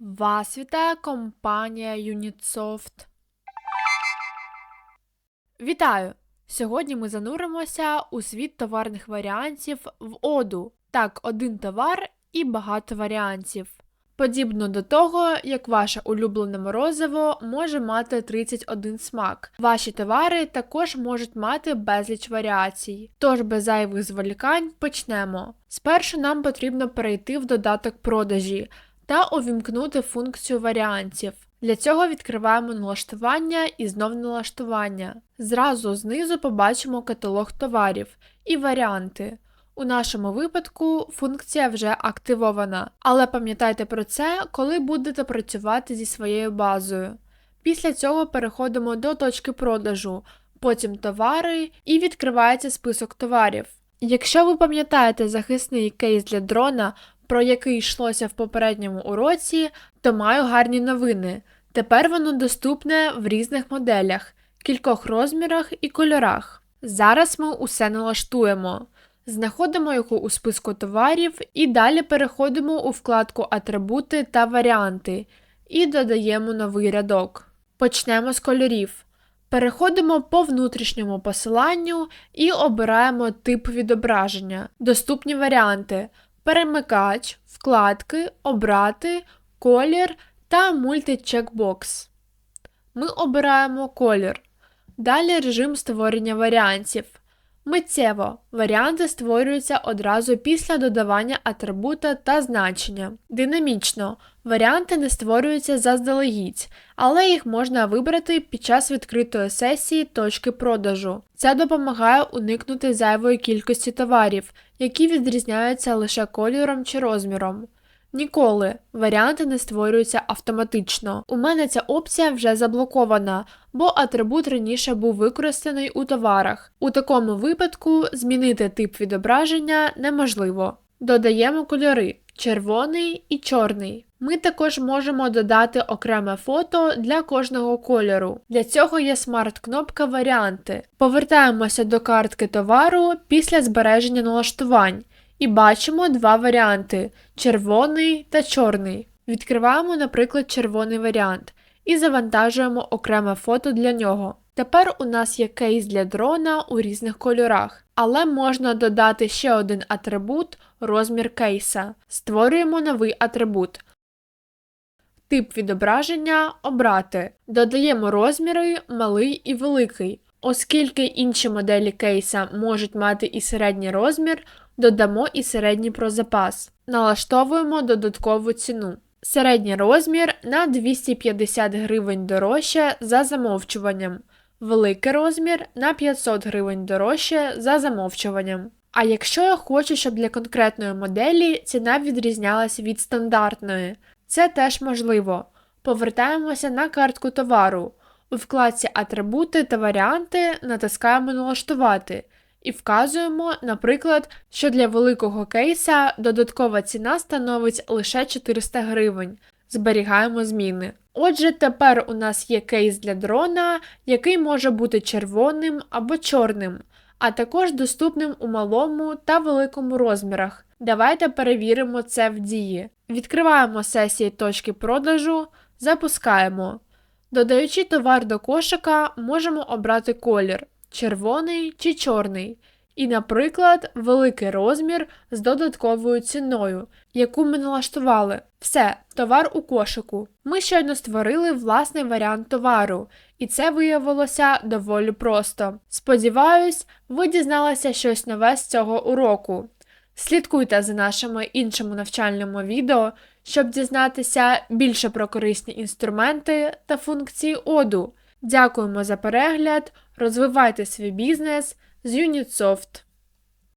Вас вітає компанія Unitsoft. Вітаю! Сьогодні ми зануримося у світ товарних варіантів в оду. Так, один товар і багато варіантів. Подібно до того, як ваше улюблене морозиво може мати 31 смак. Ваші товари також можуть мати безліч варіацій. Тож без зайвих зволікань почнемо. Спершу нам потрібно перейти в додаток продажі та увімкнути функцію варіантів. Для цього відкриваємо налаштування і знов налаштування. Зразу знизу побачимо каталог товарів і варіанти. У нашому випадку функція вже активована, але пам'ятайте про це, коли будете працювати зі своєю базою. Після цього переходимо до точки продажу, потім товари і відкривається список товарів. Якщо ви пам'ятаєте захисний кейс для дрона, про який йшлося в попередньому уроці, то маю гарні новини. Тепер воно доступне в різних моделях, кількох розмірах і кольорах. Зараз ми усе налаштуємо. Знаходимо його у списку товарів і далі переходимо у вкладку Атрибути та варіанти і додаємо новий рядок. Почнемо з кольорів. Переходимо по внутрішньому посиланню і обираємо тип відображення, доступні варіанти, перемикач, вкладки, обрати, колір та мультичекбокс. Ми обираємо колір. Далі режим створення варіантів. Миттєво варіанти створюються одразу після додавання атрибута та значення. Динамічно варіанти не створюються заздалегідь, але їх можна вибрати під час відкритої сесії точки продажу. Це допомагає уникнути зайвої кількості товарів, які відрізняються лише кольором чи розміром. Ніколи варіанти не створюються автоматично. У мене ця опція вже заблокована, бо атрибут раніше був використаний у товарах. У такому випадку змінити тип відображення неможливо. Додаємо кольори червоний і чорний. Ми також можемо додати окреме фото для кожного кольору. Для цього є смарт-кнопка Варіанти. Повертаємося до картки товару після збереження налаштувань. І бачимо два варіанти червоний та чорний. Відкриваємо, наприклад, червоний варіант і завантажуємо окреме фото для нього. Тепер у нас є кейс для дрона у різних кольорах, але можна додати ще один атрибут розмір кейса. Створюємо новий атрибут. Тип відображення обрати. Додаємо розміри малий і великий. Оскільки інші моделі кейса можуть мати і середній розмір, додамо і середній про запас. Налаштовуємо додаткову ціну. Середній розмір на 250 гривень дорожче за замовчуванням, великий розмір на 500 гривень дорожче за замовчуванням. А якщо я хочу, щоб для конкретної моделі ціна відрізнялася від стандартної, це теж можливо. Повертаємося на картку товару. У вкладці Атрибути та варіанти натискаємо Налаштувати і вказуємо, наприклад, що для великого кейса додаткова ціна становить лише 400 гривень. Зберігаємо зміни. Отже, тепер у нас є кейс для дрона, який може бути червоним або чорним, а також доступним у малому та великому розмірах. Давайте перевіримо це в дії. Відкриваємо сесії точки продажу, запускаємо. Додаючи товар до кошика, можемо обрати колір червоний чи чорний, і, наприклад, великий розмір з додатковою ціною, яку ми налаштували. Все, товар у кошику. Ми щойно створили власний варіант товару, і це виявилося доволі просто. Сподіваюсь, ви дізналися щось нове з цього уроку. Слідкуйте за нашими іншими навчальними відео, щоб дізнатися більше про корисні інструменти та функції оду. Дякуємо за перегляд! Розвивайте свій бізнес з Unitsoft.